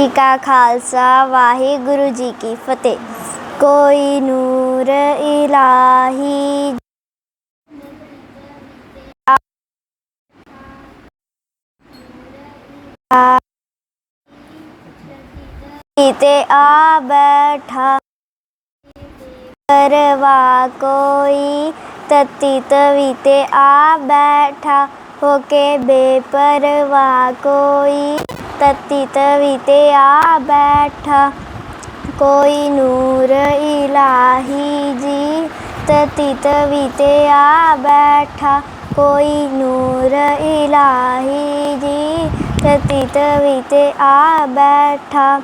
ਜੀ ਕਾ ਖਾਲਸਾ ਵਾਹਿਗੁਰੂ ਜੀ ਕੀ ਫਤਿਹ ਕੋਈ ਨੂਰ ਇਲਾਹੀ ਤੇ ਆ ਬੈਠਾ ਕਰਵਾ ਕੋਈ ਤਤੀ ਤਵੀ ਤੇ ਆ ਬੈਠਾ ਹੋ ਕੇ ਬੇਪਰਵਾ ਕੋਈ ਤਤੀ ਤਵੀਤੇ ਆ ਬੈਠਾ। ਕੋਈ ਨੂਰ ਇਲਾਹੀ ਜੀ ਤਤੀ ਤਵੀਤੇ ਆ ਬੈਠਾ। ਕੋਈ ਨੂਰ ਇਲਾਹੀ ਜੀ ਤਤੀ ਤਵੀ ਤੇ ਆ ਬੈਠਾ।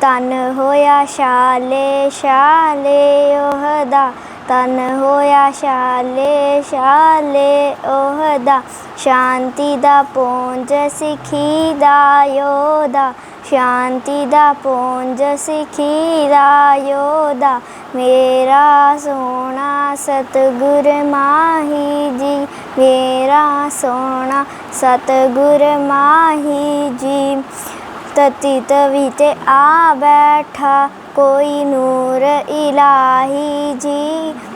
ਤਨ ਹੋਇਆ ਸ਼ਾਲੇ ਸ਼ਾਲੇ ਉਹਦਾ ਤਨ ਹੋਇਆ ਸ਼ਾਲੇ ਸ਼ਾਲੇ ਉਹਦਾ। ਸ਼ਾਂਤੀ ਦਾ ਪੂੰਜ ਸਿੱਖੀ ਦਾ ਯੋਦਾ ਸ਼ਾਂਤੀ ਦਾ ਪੂੰਜ ਸਿੱਖੀ ਦਾ ਯੋਦਾ ਮੇਰਾ ਸੋਹਣਾ ਸਤਿਗੁਰ ਮਾਹੀ ਜੀ, ਮੇਰਾ ਸੋਹਣਾ ਸਤਿਗੁਰ ਮਾਹੀ ਜੀ। ਤਤੀ ਤਵੀ ਤੇ ਆ ਬੈਠਾ, ਕੋਈ ਨੂਰ ਇਲਾਹੀ ਜੀ।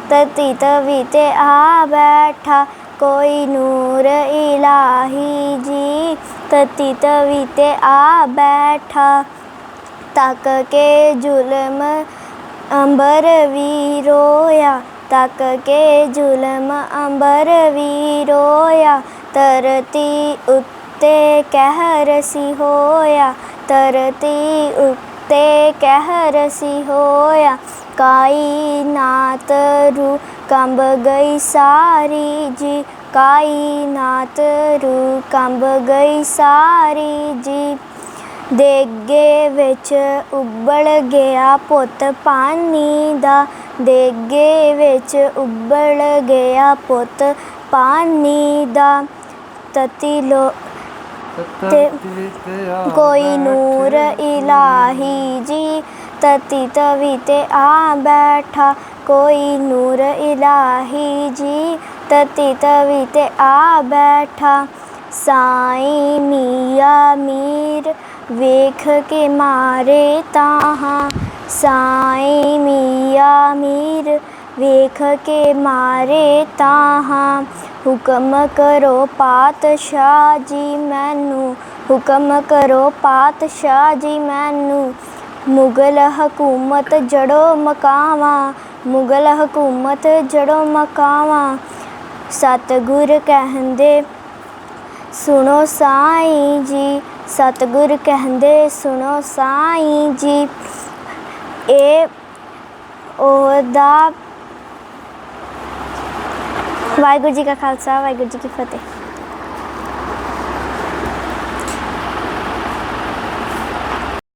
تتی طویتے آ بیٹھا کوئی نور الہی جی تتی طویتے آ بیٹھا تک کے ظلم امبر وی رویا تک کے ظلم امبر وی رویا ترتی اتے کہر سی ہویا ترتی اتے کہر سی ہویا ਕਾਇਨਾਤ ਰੂ ਕੰਬ ਗਈ ਸਾਰੀ ਜੀ ਕਾਇਨਾਤ ਰੂ ਕੰਬ ਗਈ ਸਾਰੀ ਜੀ ਦੇਗੇ ਵਿੱਚ ਉਬਲ ਗਿਆ ਪੁੱਤ ਪਾਣੀ ਦਾ ਦੇਗੇ ਵਿੱਚ ਉਬਲ ਗਿਆ ਪੁੱਤ ਪਾਣੀ ਦਾ ਤਤੀ ਲੋ ਤੇ ਕੋਈ ਨੂਰ ਇਲਾਹੀ ਜੀ تتی تویتے آ بیٹھا کوئی نور الہی جی تتی تویتے آ بیٹھا سائیں میاں میر ویکھ کے مارے تاہاں سائیں میاں میر ویکھ کے مارے تاہاں حکم کرو پاتشاہ جی مینوں حکم کرو پاتشاہ جی مینوں ਮੁਗਲ ਹਕੂਮਤ ਜੜੋ ਮਕਾਵਾਂ, ਮੁਗਲ ਹਕੂਮਤ ਜੜੋ ਮਕਾਵਾਂ। ਸਤਿਗੁਰ ਕਹਿੰਦੇ, ਸੁਣੋ ਸਾਈਂ ਜੀ, ਸਤਿਗੁਰ ਕਹਿੰਦੇ, ਸੁਣੋ ਸਾਈਂ ਜੀ ਇਹ ਉਹਦਾ ਵਾਹਿਗੁਰੂ ਜੀ ਕਾ ਖਾਲਸਾ, ਵਾਹਿਗੁਰੂ ਜੀ ਕੀ ਫਤਿਹ।